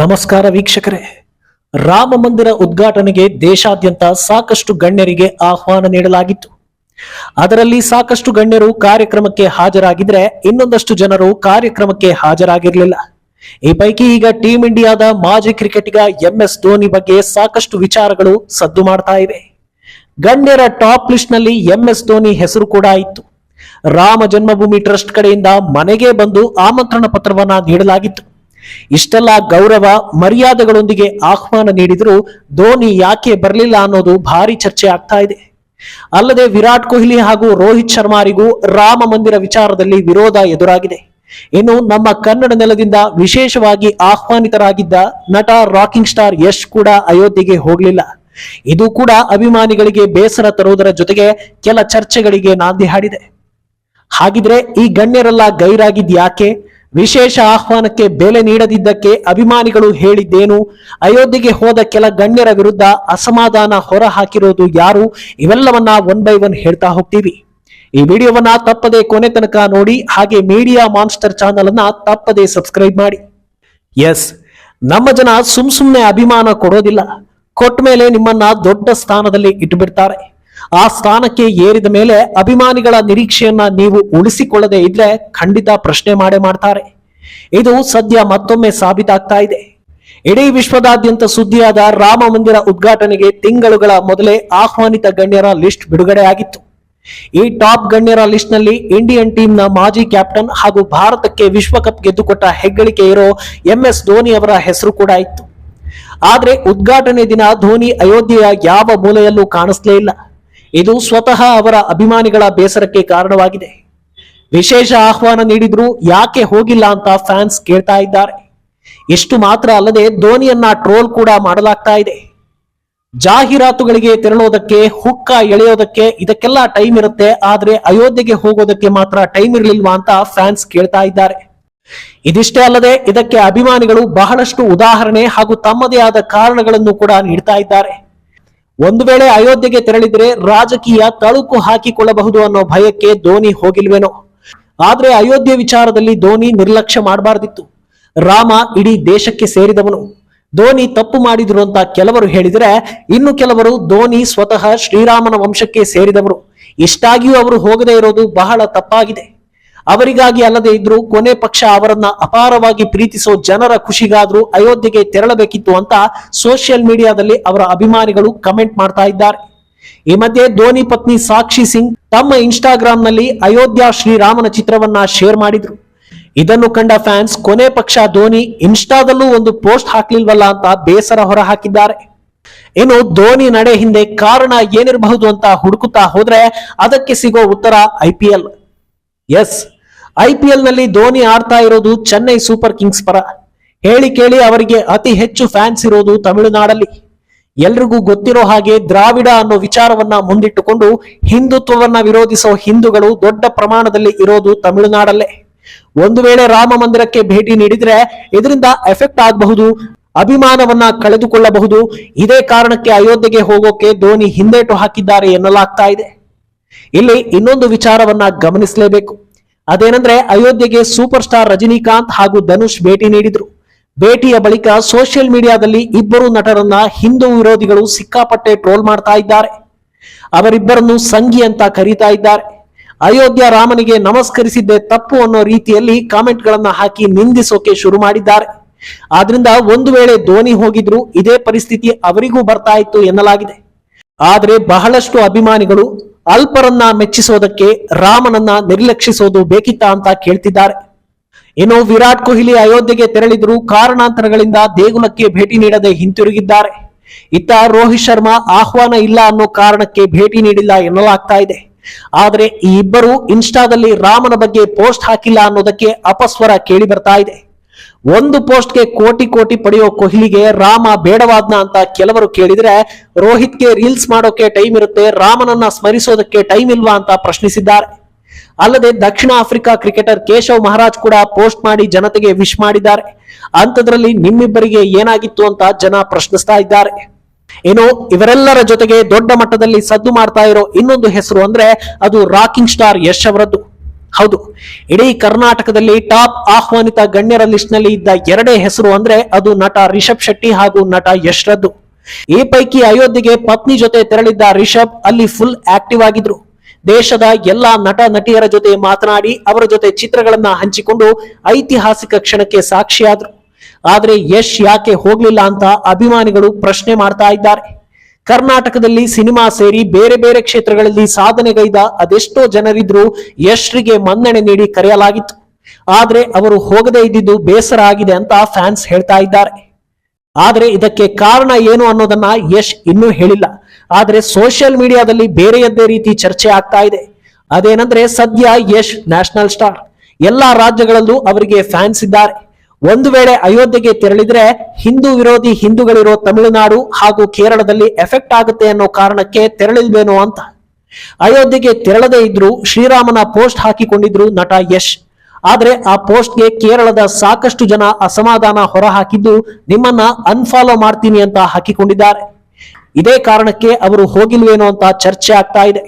ನಮಸ್ಕಾರ ವೀಕ್ಷಕರೇ. ರಾಮ ಮಂದಿರ ಉದ್ಘಾಟನೆಗೆ ದೇಶಾದ್ಯಂತ ಸಾಕಷ್ಟು ಗಣ್ಯರಿಗೆ ಆಹ್ವಾನ ನೀಡಲಾಗಿತ್ತು. ಅದರಲ್ಲಿ ಸಾಕಷ್ಟು ಗಣ್ಯರು ಕಾರ್ಯಕ್ರಮಕ್ಕೆ ಹಾಜರಾಗಿದ್ರೆ ಇನ್ನೊಂದಷ್ಟು ಜನರು ಕಾರ್ಯಕ್ರಮಕ್ಕೆ ಹಾಜರಾಗಿರಲಿಲ್ಲ. ಈ ಪೈಕಿ ಈಗ ಟೀಂ ಇಂಡಿಯಾದ ಮಾಜಿ ಕ್ರಿಕೆಟಿಗ ಎಂ ಎಸ್ ಧೋನಿ ಬಗ್ಗೆ ಸಾಕಷ್ಟು ವಿಚಾರಗಳು ಸದ್ದು ಮಾಡ್ತಾ ಇವೆ. ಗಣ್ಯರ ಟಾಪ್ ಲಿಸ್ಟ್ನಲ್ಲಿ ಎಂ ಎಸ್ ಧೋನಿ ಹೆಸರು ಕೂಡ ಇತ್ತು. ರಾಮ ಜನ್ಮಭೂಮಿ ಟ್ರಸ್ಟ್ ಕಡೆಯಿಂದ ಮನೆಗೆ ಬಂದು ಆಮಂತ್ರಣ ಪತ್ರವನ್ನ ನೀಡಲಾಗಿತ್ತು. ಇಷ್ಟೆಲ್ಲ ಗೌರವ, ಮರ್ಯಾದೆಗಳೊಂದಿಗೆ ಆಹ್ವಾನ ನೀಡಿದರೂ ಧೋನಿ ಯಾಕೆ ಬರಲಿಲ್ಲ ಅನ್ನೋದು ಭಾರಿ ಚರ್ಚೆ ಆಗ್ತಾ ಇದೆ. ಅಲ್ಲದೆ ವಿರಾಟ್ ಕೊಹ್ಲಿ ಹಾಗೂ ರೋಹಿತ್ ಶರ್ಮಾರಿಗೂ ರಾಮ ಮಂದಿರ ವಿಚಾರದಲ್ಲಿ ವಿರೋಧ ಎದುರಾಗಿದೆ. ಇನ್ನು ನಮ್ಮ ಕನ್ನಡ ನೆಲದಿಂದ ವಿಶೇಷವಾಗಿ ಆಹ್ವಾನಿತರಾಗಿದ್ದ ನಟ ರಾಕಿಂಗ್ ಸ್ಟಾರ್ ಯಶ್ ಕೂಡ ಅಯೋಧ್ಯೆಗೆ ಹೋಗಲಿಲ್ಲ. ಇದು ಕೂಡ ಅಭಿಮಾನಿಗಳಿಗೆ ಬೇಸರ ತರುವುದರ ಜೊತೆಗೆ ಕೆಲ ಚರ್ಚೆಗಳಿಗೆ ನಾಂದಿ ಹಾಡಿದೆ. ಹಾಗಿದ್ರೆ ಈ ಗಣ್ಯರೆಲ್ಲ ಗೈರಾಗಿದ್ ಯಾಕೆ? ವಿಶೇಷ ಆಹ್ವಾನಕ್ಕೆ ಬೆಲೆ ನೀಡದಿದ್ದಕ್ಕೆ ಅಭಿಮಾನಿಗಳು ಹೇಳಿದ್ದೇನು? ಅಯೋಧ್ಯೆಗೆ ಹೋದ ಕೆಲ ಗಣ್ಯರ ವಿರುದ್ಧ ಅಸಮಾಧಾನ ಹೊರ ಹಾಕಿರೋದು ಯಾರು? ಇವೆಲ್ಲವನ್ನ ಒನ್ ಬೈ ಒನ್ ಹೇಳ್ತಾ ಹೋಗ್ತೀವಿ. ಈ ವಿಡಿಯೋವನ್ನ ತಪ್ಪದೆ ಕೊನೆ ತನಕ ನೋಡಿ, ಹಾಗೆ ಮೀಡಿಯಾ ಮಾನ್ಸ್ಟರ್ ಚಾನಲ್ ಅನ್ನ ತಪ್ಪದೆ ಸಬ್ಸ್ಕ್ರೈಬ್ ಮಾಡಿ. ಎಸ್ ನಮ್ಮ ಜನ ಸುಮ್ ಸುಮ್ನೆ ಅಭಿಮಾನ ಕೊಡೋದಿಲ್ಲ. ಕೊಟ್ಟ ಮೇಲೆ ನಿಮ್ಮನ್ನ ದೊಡ್ಡ ಸ್ಥಾನದಲ್ಲಿ ಇಟ್ಟುಬಿಡ್ತಾರೆ ಆ ಸ್ಥಾನಕ್ಕೆ ಏರಿದ ಮೇಲೆ ಅಭಿಮಾನಿಗಳ ನಿರೀಕ್ಷೆಯನ್ನ ನೀವು ಉಳಿಸಿಕೊಳ್ಳದೆ ಇದ್ರೆ ಖಂಡಿತ ಪ್ರಶ್ನೆ ಮಾಡೇ ಮಾಡ್ತಾರೆ. ಇದು ಸದ್ಯ ಮತ್ತೊಮ್ಮೆ ಸಾಬೀತಾಗ್ತಾ ಇದೆ. ಇಡೀ ವಿಶ್ವದಾದ್ಯಂತ ಸುದ್ದಿಯಾದ ರಾಮ ಮಂದಿರ ಉದ್ಘಾಟನೆಗೆ ತಿಂಗಳುಗಳ ಮೊದಲೇ ಆಹ್ವಾನಿತ ಗಣ್ಯರ ಲಿಸ್ಟ್ ಬಿಡುಗಡೆ ಆಗಿತ್ತು. ಈ ಟಾಪ್ ಗಣ್ಯರ ಲಿಸ್ಟ್ನಲ್ಲಿ ಇಂಡಿಯನ್ ಟೀಮ್ನ ಮಾಜಿ ಕ್ಯಾಪ್ಟನ್ ಹಾಗೂ ಭಾರತಕ್ಕೆ ವಿಶ್ವಕಪ್ ಗೆದ್ದುಕೊಟ್ಟ ಹೆಗ್ಗಳಿಕೆ ಇರೋ ಎಂ ಎಸ್ ಧೋನಿ ಅವರ ಹೆಸರು ಕೂಡ ಇತ್ತು. ಆದ್ರೆ ಉದ್ಘಾಟನೆ ದಿನ ಧೋನಿ ಅಯೋಧ್ಯೆಯ ಯಾವ ಮೂಲೆಯಲ್ಲೂ ಕಾಣಿಸ್ಲೇ ಇಲ್ಲ. ಇದು ಸ್ವತಃ ಅವರ ಅಭಿಮಾನಿಗಳ ಬೇಸರಕ್ಕೆ ಕಾರಣವಾಗಿದೆ. ವಿಶೇಷ ಆಹ್ವಾನ ನೀಡಿದ್ರು ಯಾಕೆ ಹೋಗಿಲ್ಲ ಅಂತ ಫ್ಯಾನ್ಸ್ ಕೇಳ್ತಾ ಇದ್ದಾರೆ. ಎಷ್ಟು ಮಾತ್ರ ಅಲ್ಲದೆ ಧೋನಿಯನ್ನ ಟ್ರೋಲ್ ಕೂಡ ಮಾಡಲಾಗ್ತಾ ಇದೆ. ಜಾಹೀರಾತುಗಳಿಗೆ ತೆರಳೋದಕ್ಕೆ, ಹುಕ್ಕ ಎಳೆಯೋದಕ್ಕೆ ಇದಕ್ಕೆಲ್ಲ ಟೈಮ್ ಇರುತ್ತೆ, ಆದ್ರೆ ಅಯೋಧ್ಯೆಗೆ ಹೋಗೋದಕ್ಕೆ ಮಾತ್ರ ಟೈಮ್ ಇರಲಿಲ್ವಾ ಅಂತ ಫ್ಯಾನ್ಸ್ ಕೇಳ್ತಾ ಇದ್ದಾರೆ. ಇದಿಷ್ಟೇ ಅಲ್ಲದೆ ಇದಕ್ಕೆ ಅಭಿಮಾನಿಗಳು ಬಹಳಷ್ಟು ಉದಾಹರಣೆ ಹಾಗೂ ತಮ್ಮದೇ ಆದ ಕಾರಣಗಳನ್ನು ಕೂಡ ನೀಡ್ತಾ ಇದ್ದಾರೆ. ಒಂದು ವೇಳೆ ಅಯೋಧ್ಯೆಗೆ ತೆರಳಿದ್ರೆ ರಾಜಕೀಯ ತಳುಕು ಹಾಕಿಕೊಳ್ಳಬಹುದು ಅನ್ನೋ ಭಯಕ್ಕೆ ಧೋನಿ ಹೋಗಿಲ್ವೇನೋ. ಆದ್ರೆ ಅಯೋಧ್ಯೆ ವಿಚಾರದಲ್ಲಿ ಧೋನಿ ನಿರ್ಲಕ್ಷ್ಯ ಮಾಡಬಾರ್ದಿತ್ತು. ರಾಮ ಇಡೀ ದೇಶಕ್ಕೆ ಸೇರಿದವನು. ಧೋನಿ ತಪ್ಪು ಮಾಡಿದ್ರು ಅಂತ ಕೆಲವರು ಹೇಳಿದ್ರೆ ಇನ್ನು ಕೆಲವರು ಧೋನಿ ಸ್ವತಃ ಶ್ರೀರಾಮನ ವಂಶಕ್ಕೆ ಸೇರಿದವರು. ಇಷ್ಟಾಗಿಯೂ ಅವರು ಹೋಗದೇ ಇರೋದು ಬಹಳ ತಪ್ಪಾಗಿದೆ. ಅವರಿಗಾಗಿ ಅಲ್ಲದೆ ಇದ್ರು ಕೊನೆ ಪಕ್ಷ ಅವರನ್ನ ಅಪಾರವಾಗಿ ಪ್ರೀತಿಸೋ ಜನರ ಖುಷಿಗಾದ್ರೂ ಅಯೋಧ್ಯೆಗೆ ತೆರಳಬೇಕಿತ್ತು ಅಂತ ಸೋಷಿಯಲ್ ಮೀಡಿಯಾದಲ್ಲಿ ಅವರ ಅಭಿಮಾನಿಗಳು ಕಮೆಂಟ್ ಮಾಡ್ತಾ ಇದ್ದಾರೆ. ಈ ಮಧ್ಯೆ ಧೋನಿ ಪತ್ನಿ ಸಾಕ್ಷಿ ಸಿಂಗ್ ತಮ್ಮ ಇನ್ಸ್ಟಾಗ್ರಾಮ್ನಲ್ಲಿ ಅಯೋಧ್ಯ ಶ್ರೀರಾಮನ ಚಿತ್ರವನ್ನ ಶೇರ್ ಮಾಡಿದ್ರು. ಇದನ್ನು ಕಂಡ ಫ್ಯಾನ್ಸ್ ಕೊನೆ ಪಕ್ಷ ಧೋನಿ ಇನ್ಸ್ಟಾದಲ್ಲೂ ಒಂದು ಪೋಸ್ಟ್ ಹಾಕ್ಲಿಲ್ವಲ್ಲ ಅಂತ ಬೇಸರ ಹೊರ ಹಾಕಿದ್ದಾರೆ ಇನ್ನು ಧೋನಿ ನಡೆ ಹಿಂದೆ ಕಾರಣ ಏನಿರಬಹುದು ಅಂತ ಹುಡುಕುತ್ತಾ ಹೋದ್ರೆ ಅದಕ್ಕೆ ಸಿಗೋ ಉತ್ತರ ಐಪಿಎಲ್ ಎಸ್. ಐ ಪಿ ಎಲ್ನಲ್ಲಿ ಧೋನಿ ಆಡ್ತಾ ಇರೋದು ಚೆನ್ನೈ ಸೂಪರ್ ಕಿಂಗ್ಸ್ ಪರ. ಹೇಳಿ ಕೇಳಿ ಅವರಿಗೆ ಅತಿ ಹೆಚ್ಚು ಫ್ಯಾನ್ಸ್ ಇರೋದು ತಮಿಳುನಾಡಲ್ಲಿ. ಎಲ್ರಿಗೂ ಗೊತ್ತಿರೋ ಹಾಗೆ ದ್ರಾವಿಡ ಅನ್ನೋ ವಿಚಾರವನ್ನ ಮುಂದಿಟ್ಟುಕೊಂಡು ಹಿಂದುತ್ವವನ್ನ ವಿರೋಧಿಸೋ ಹಿಂದೂಗಳು ದೊಡ್ಡ ಪ್ರಮಾಣದಲ್ಲಿ ಇರೋದು ತಮಿಳುನಾಡಲ್ಲೇ. ಒಂದು ವೇಳೆ ರಾಮ ಮಂದಿರಕ್ಕೆ ಭೇಟಿ ನೀಡಿದ್ರೆ ಇದರಿಂದ ಎಫೆಕ್ಟ್ ಆಗಬಹುದು, ಅಭಿಮಾನವನ್ನ ಕಳೆದುಕೊಳ್ಳಬಹುದು. ಇದೇ ಕಾರಣಕ್ಕೆ ಅಯೋಧ್ಯೆಗೆ ಹೋಗೋಕೆ ಧೋನಿ ಹಿಂದೇಟು ಹಾಕಿದ್ದಾರೆ ಎನ್ನಲಾಗ್ತಾ ಇದೆ. ಇಲ್ಲಿ ಇನ್ನೊಂದು ವಿಚಾರವನ್ನ ಗಮನಿಸಲೇಬೇಕು. ಅದೇನಂದ್ರೆ ಅಯೋಧ್ಯೆಗೆ ಸೂಪರ್ ಸ್ಟಾರ್ ರಜನಿಕಾಂತ್ ಹಾಗೂ ಧನುಷ್ ಭೇಟಿ ನೀಡಿದ್ರು. ಭೇಟಿಯ ಬಳಿಕ ಸೋಷಿಯಲ್ ಮೀಡಿಯಾದಲ್ಲಿ ಇಬ್ಬರು ನಟರನ್ನ ಹಿಂದೂ ವಿರೋಧಿಗಳು ಸಿಕ್ಕಾಪಟ್ಟೆ ಟ್ರೋಲ್ ಮಾಡ್ತಾ ಇದ್ದಾರೆ. ಅವರಿಬ್ಬರನ್ನು ಸಂಗಿ ಅಂತ ಕರೀತಾ ಇದ್ದಾರೆ. ಅಯೋಧ್ಯ ರಾಮನಿಗೆ ನಮಸ್ಕರಿಸಿದ್ದೆ ತಪ್ಪು ಅನ್ನೋ ರೀತಿಯಲ್ಲಿ ಕಾಮೆಂಟ್ ಗಳನ್ನ ಹಾಕಿ ನಿಂದಿಸೋಕೆ ಶುರು ಮಾಡಿದ್ದಾರೆ. ಆದ್ರಿಂದ ಒಂದು ವೇಳೆ ಧೋನಿ ಹೋಗಿದ್ರು, ಇದೇ ಪರಿಸ್ಥಿತಿ ಅವರಿಗೂ ಬರ್ತಾ ಇತ್ತು ಎನ್ನಲಾಗಿದೆ. ಆದ್ರೆ ಬಹಳಷ್ಟು ಅಭಿಮಾನಿಗಳು ಅಲ್ಪರನ್ನ ಮೆಚ್ಚಿಸೋದಕ್ಕೆ ರಾಮನನ್ನ ನಿರ್ಲಕ್ಷಿಸೋದು ಬೇಕಿತ್ತ ಅಂತ ಕೇಳ್ತಿದ್ದಾರೆ. ಇನ್ನು ವಿರಾಟ್ ಕೊಹ್ಲಿ ಅಯೋಧ್ಯೆಗೆ ತೆರಳಿದ್ರು ಕಾರಣಾಂತರಗಳಿಂದ ದೇಗುಲಕ್ಕೆ ಭೇಟಿ ನೀಡದೆ ಹಿಂತಿರುಗಿದ್ದಾರೆ. ಇತ್ತ ರೋಹಿತ್ ಶರ್ಮಾ ಆಹ್ವಾನ ಇಲ್ಲ ಅನ್ನೋ ಕಾರಣಕ್ಕೆ ಭೇಟಿ ನೀಡಿಲ್ಲ ಎನ್ನಲಾಗ್ತಾ ಇದೆ. ಆದರೆ ಈ ಇಬ್ಬರು ಇನ್ಸ್ಟಾದಲ್ಲಿ ರಾಮನ ಬಗ್ಗೆ ಪೋಸ್ಟ್ ಹಾಕಿಲ್ಲ ಅನ್ನೋದಕ್ಕೆ ಅಪಸ್ವರ ಕೇಳಿ ಬರ್ತಾ ಇದೆ. ಒಂದು ಪೋಸ್ಟ್ಗೆ ಕೋಟಿ ಕೋಟಿ ಪಡೆಯೋ ಕೊಹ್ಲಿಗೆ ರಾಮ ಬೇಡವಾದ್ನ ಅಂತ ಕೆಲವರು ಕೇಳಿದ್ರೆ, ರೋಹಿತ್ಗೆ ರೀಲ್ಸ್ ಮಾಡೋಕೆ ಟೈಮ್ ಇರುತ್ತೆ, ರಾಮನನ್ನ ಸ್ಮರಿಸೋದಕ್ಕೆ ಟೈಮ್ ಇಲ್ವಾ ಅಂತ ಪ್ರಶ್ನಿಸಿದ್ದಾರೆ. ಅಲ್ಲದೆ ದಕ್ಷಿಣ ಆಫ್ರಿಕಾ ಕ್ರಿಕೆಟರ್ ಕೇಶವ್ ಮಹಾರಾಜ್ ಕೂಡ ಪೋಸ್ಟ್ ಮಾಡಿ ಜನತೆಗೆ ವಿಶ್ ಮಾಡಿದ್ದಾರೆ. ಅಂಥದ್ರಲ್ಲಿ ನಿಮ್ಮಿಬ್ಬರಿಗೆ ಏನಾಗಿತ್ತು ಅಂತ ಜನ ಪ್ರಶ್ನಿಸ್ತಾ ಇದ್ದಾರೆ. ಏನು ಇವರೆಲ್ಲರ ಜೊತೆಗೆ ದೊಡ್ಡ ಮಟ್ಟದಲ್ಲಿ ಸದ್ದು ಮಾಡ್ತಾ ಇರೋ ಇನ್ನೊಂದು ಹೆಸರು ಅಂದ್ರೆ ಅದು ರಾಕಿಂಗ್ ಸ್ಟಾರ್ ಯಶ್ ಅವರದ್ದು. ಹೌದು. ಇಡೀ ಕರ್ನಾಟಕದಲ್ಲಿ ಟಾಪ್ ಆಹ್ವಾನಿತ ಗಣ್ಯರ ಲಿಸ್ಟ್ನಲ್ಲಿ ಇದ್ದ ಎರಡೇ ಹೆಸರು ಅಂದ್ರೆ ಅದು ನಟ ರಿಷಬ್ ಶೆಟ್ಟಿ ಹಾಗೂ ನಟ ಯಶ್ರದ್ದು. ಈ ಪೈಕಿ ಅಯೋಧ್ಯೆಗೆ ಪತ್ನಿ ಜೊತೆ ತೆರಳಿದ್ದ ರಿಷಬ್ ಅಲ್ಲಿ ಫುಲ್ ಆಕ್ಟಿವ್ ಆಗಿದ್ರು. ದೇಶದ ಎಲ್ಲಾ ನಟ ನಟಿಯರ ಜೊತೆ ಮಾತನಾಡಿ ಅವರ ಜೊತೆ ಚಿತ್ರಗಳನ್ನ ಹಂಚಿಕೊಂಡು ಐತಿಹಾಸಿಕ ಕ್ಷಣಕ್ಕೆ ಸಾಕ್ಷಿಯಾದ್ರು. ಆದ್ರೆ ಯಶ್ ಯಾಕೆ ಹೋಗ್ಲಿಲ್ಲ ಅಂತ ಅಭಿಮಾನಿಗಳು ಪ್ರಶ್ನೆ ಮಾಡ್ತಾ ಇದ್ದಾರೆ. ಕರ್ನಾಟಕದಲ್ಲಿ ಸಿನಿಮಾ ಸೇರಿ ಬೇರೆ ಬೇರೆ ಕ್ಷೇತ್ರಗಳಲ್ಲಿ ಸಾಧನೆಗೈದ ಅದೆಷ್ಟೋ ಜನರಿದ್ರು ಯಶ್ರಿಗೆ ಮನ್ನಣೆ ನೀಡಿ ಕರೆಯಲಾಗಿತ್ತು. ಆದ್ರೆ ಅವರು ಹೋಗದೇ ಇದ್ದಿದ್ದು ಬೇಸರ ಆಗಿದೆ ಅಂತ ಫ್ಯಾನ್ಸ್ ಹೇಳ್ತಾ ಇದ್ದಾರೆ. ಆದ್ರೆ ಇದಕ್ಕೆ ಕಾರಣ ಏನು ಅನ್ನೋದನ್ನ ಯಶ್ ಇನ್ನೂ ಹೇಳಿಲ್ಲ. ಆದ್ರೆ ಸೋಷಿಯಲ್ ಮೀಡಿಯಾದಲ್ಲಿ ಬೇರೆಯದ್ದೇ ರೀತಿ ಚರ್ಚೆ ಆಗ್ತಾ ಇದೆ. ಅದೇನಂದ್ರೆ ಸದ್ಯ ಯಶ್ ನ್ಯಾಷನಲ್ ಸ್ಟಾರ್. ಎಲ್ಲಾ ರಾಜ್ಯಗಳಲ್ಲೂ ಅವರಿಗೆ ಫ್ಯಾನ್ಸ್ ಇದ್ದಾರೆ. ಒಂದು ವೇಳೆ ಅಯೋಧ್ಯೆಗೆ ತೆರಳಿದ್ರೆ ಹಿಂದೂ ವಿರೋಧಿ ಹಿಂದೂಗಳಿರೋ ತಮಿಳುನಾಡು ಹಾಗೂ ಕೇರಳದಲ್ಲಿ ಎಫೆಕ್ಟ್ ಆಗುತ್ತೆ ಅನ್ನೋ ಕಾರಣಕ್ಕೆ ತೆರಳಿಲ್ವೇನೋ ಅಂತ. ಅಯೋಧ್ಯೆಗೆ ತೆರಳದೇ ಇದ್ರು ಶ್ರೀರಾಮನ ಪೋಸ್ಟ್ ಹಾಕಿಕೊಂಡಿದ್ರು ನಟ ಯಶ್. ಆದ್ರೆ ಆ ಪೋಸ್ಟ್ಗೆ ಕೇರಳದ ಸಾಕಷ್ಟು ಜನ ಅಸಮಾಧಾನ ಹೊರಹಾಕಿದ್ದು ನಿಮ್ಮನ್ನ ಅನ್ಫಾಲೋ ಮಾಡ್ತೀನಿ ಅಂತ ಹಾಕಿಕೊಂಡಿದ್ದಾರೆ. ಇದೇ ಕಾರಣಕ್ಕೆ ಅವರು ಹೋಗಿಲ್ವೇನೋ ಅಂತ ಚರ್ಚೆ ಆಗ್ತಾ ಇದೆ.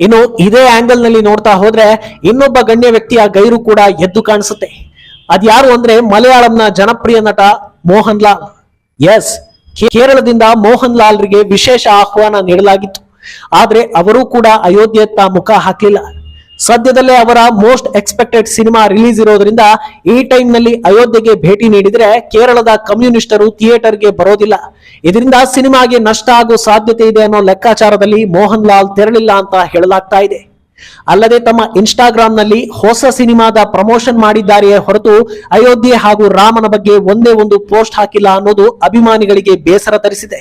ಇನ್ನು ಇದೇ ಆಂಗಲ್ನಲ್ಲಿ ನೋಡ್ತಾ ಹೋದ್ರೆ ಇನ್ನೊಬ್ಬ ಗಣ್ಯ ವ್ಯಕ್ತಿಯ ಗೈರು ಕೂಡ ಎದ್ದು ಕಾಣಿಸುತ್ತೆ. ಅದ್ಯಾರು ಅಂದ್ರೆ ಮಲಯಾಳಂನ ಜನಪ್ರಿಯ ನಟ ಮೋಹನ್ ಲಾಲ್ ಎಸ್ ಕೇರಳದಿಂದ ಮೋಹನ್ ಲಾಲ್ರಿಗೆ ವಿಶೇಷ ಆಹ್ವಾನ ನೀಡಲಾಗಿತ್ತು. ಆದ್ರೆ ಅವರು ಕೂಡ ಅಯೋಧ್ಯೆಯತ್ತ ಮುಖ ಹಾಕಲಿಲ್ಲ. ಸದ್ಯದಲ್ಲೇ ಅವರ ಮೋಸ್ಟ್ ಎಕ್ಸ್ಪೆಕ್ಟೆಡ್ ಸಿನಿಮಾ ರಿಲೀಸ್ ಇರೋದ್ರಿಂದ ಈ ಟೈಮ್ನಲ್ಲಿ ಅಯೋಧ್ಯೆಗೆ ಭೇಟಿ ನೀಡಿದ್ರೆ ಕೇರಳದ ಕಮ್ಯುನಿಸ್ಟರು ಥಿಯೇಟರ್ಗೆ ಬರೋದಿಲ್ಲ. ಇದರಿಂದ ಸಿನಿಮಾಗೆ ನಷ್ಟ ಆಗೋ ಸಾಧ್ಯತೆ ಇದೆ ಅನ್ನೋ ಲೆಕ್ಕಾಚಾರದಲ್ಲಿ ಮೋಹನ್ ಲಾಲ್ ತೆರಳಿಲ್ಲ ಅಂತ ಹೇಳಲಾಗ್ತಾ ಇದೆ. ಅಲ್ಲದೆ ತಮ್ಮ ಇನ್ಸ್ಟಾಗ್ರಾಂನಲ್ಲಿ ಹೊಸ ಸಿನಿಮಾದ ಪ್ರಮೋಷನ್ ಮಾಡಿದ್ದಾರೆಯೇ ಹೊರತು ಅಯೋಧ್ಯೆ ಹಾಗೂ ರಾಮನ ಬಗ್ಗೆ ಒಂದೇ ಒಂದು ಪೋಸ್ಟ್ ಹಾಕಿಲ್ಲ ಅನ್ನೋದು ಅಭಿಮಾನಿಗಳಿಗೆ ಬೇಸರ ತರಿಸಿದೆ.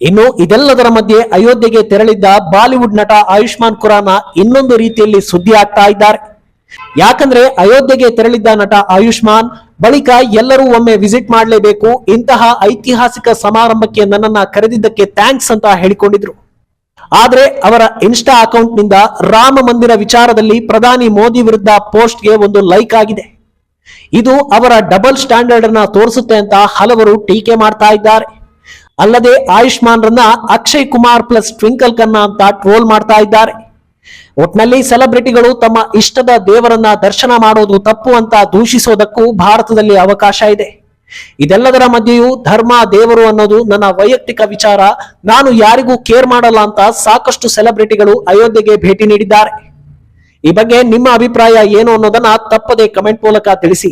ಇನ್ನು ಇದೆಲ್ಲದರ ಮಧ್ಯೆ ಅಯೋಧ್ಯೆಗೆ ತೆರಳಿದ್ದ ಬಾಲಿವುಡ್ ನಟ ಆಯುಷ್ಮಾನ್ ಖುರಾನ ಇನ್ನೊಂದು ರೀತಿಯಲ್ಲಿ ಸುದ್ದಿ ಆಗ್ತಾ ಇದ್ದಾರೆ. ಯಾಕಂದ್ರೆ ಅಯೋಧ್ಯೆಗೆ ತೆರಳಿದ್ದ ನಟ ಆಯುಷ್ಮಾನ್ ಬಳಿಕ ಎಲ್ಲರೂ ಒಮ್ಮೆ ವಿಸಿಟ್ ಮಾಡಲೇಬೇಕು ಇಂತಹ ಐತಿಹಾಸಿಕ ಸಮಾರಂಭಕ್ಕೆ ನನ್ನನ್ನ ಕರೆದಿದ್ದಕ್ಕೆ ಥ್ಯಾಂಕ್ಸ್ ಅಂತ ಹೇಳಿಕೊಂಡಿದ್ರು. ಆದ್ರೆ ಅವರ ಇನ್ಸ್ಟಾ ಅಕೌಂಟ್ನಿಂದ ರಾಮ ಮಂದಿರ ವಿಚಾರದಲ್ಲಿ ಪ್ರಧಾನಿ ಮೋದಿ ವಿರುದ್ಧ ಪೋಸ್ಟ್ಗೆ ಒಂದು ಲೈಕ್ ಆಗಿದೆ. ಇದು ಅವರ ಡಬಲ್ ಸ್ಟ್ಯಾಂಡರ್ಡ್ ಅನ್ನ ತೋರಿಸುತ್ತೆ ಅಂತ ಹಲವರು ಟೀಕೆ ಮಾಡ್ತಾ ಇದ್ದಾರೆ. ಅಲ್ಲದೆ ಆಯುಷ್ಮಾನ್ ರನ್ನ ಅಕ್ಷಯ್ ಕುಮಾರ್ ಪ್ಲಸ್ ಟ್ವಿಂಕಲ್ ಖನ್ನಾ ಅಂತ ಟ್ರೋಲ್ ಮಾಡ್ತಾ ಇದ್ದಾರೆ. ಒಟ್ನಲ್ಲಿ ಸೆಲೆಬ್ರಿಟಿಗಳು ತಮ್ಮ ಇಷ್ಟದ ದೇವರನ್ನ ದರ್ಶನ ಮಾಡೋದು ತಪ್ಪು ಅಂತ ದೂಷಿಸೋದಕ್ಕೂ ಭಾರತದಲ್ಲಿ ಅವಕಾಶ ಇದೆ. ಇದೆಲ್ಲದರ ಮಧ್ಯೆಯೂ ಧರ್ಮ, ದೇವರು ಅನ್ನೋದು ನನ್ನ ವೈಯಕ್ತಿಕ ವಿಚಾರ. ನಾನು ಯಾರಿಗೂ ಕೇರ್ ಮಾಡಲ್ಲ ಅಂತ ಸಾಕಷ್ಟು ಸೆಲೆಬ್ರಿಟಿಗಳು ಅಯೋಧ್ಯೆಗೆ ಭೇಟಿ ನೀಡಿದ್ದಾರೆ. ಈ ಬಗ್ಗೆ ನಿಮ್ಮ ಅಭಿಪ್ರಾಯ ಏನು ಅನ್ನೋದನ್ನ ತಪ್ಪದೆ ಕಮೆಂಟ್ ಮೂಲಕ ತಿಳಿಸಿ.